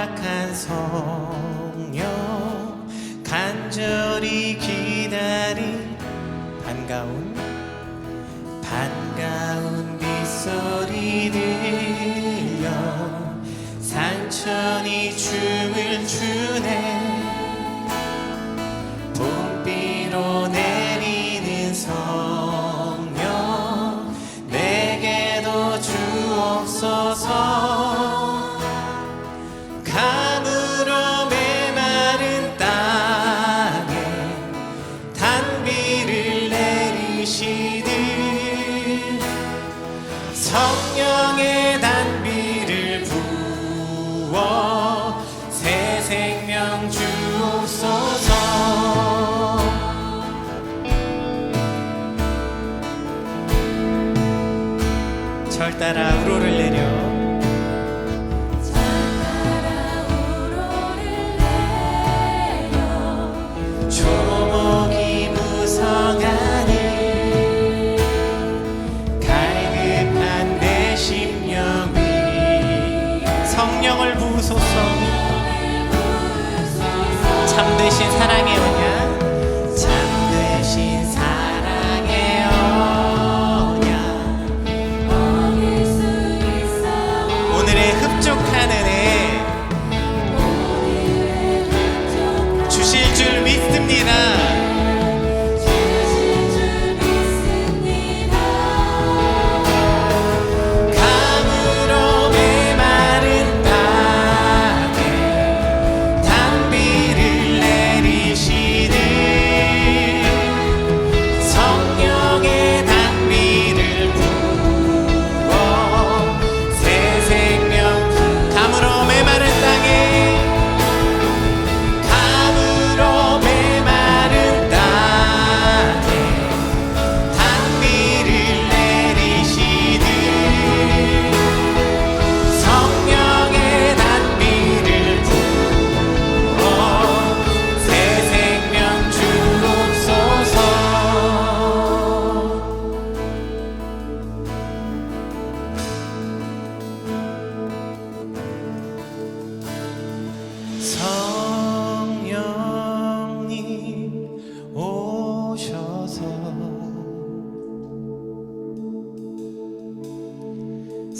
약한 성령 간절히 기다린 반가운 반가운 빗소리 들려. 산천이 춤을 추네. 봄비로 내리는 성령 내게도 주옵소서 따라 우로를 내려. 참되신 사랑의 你呢？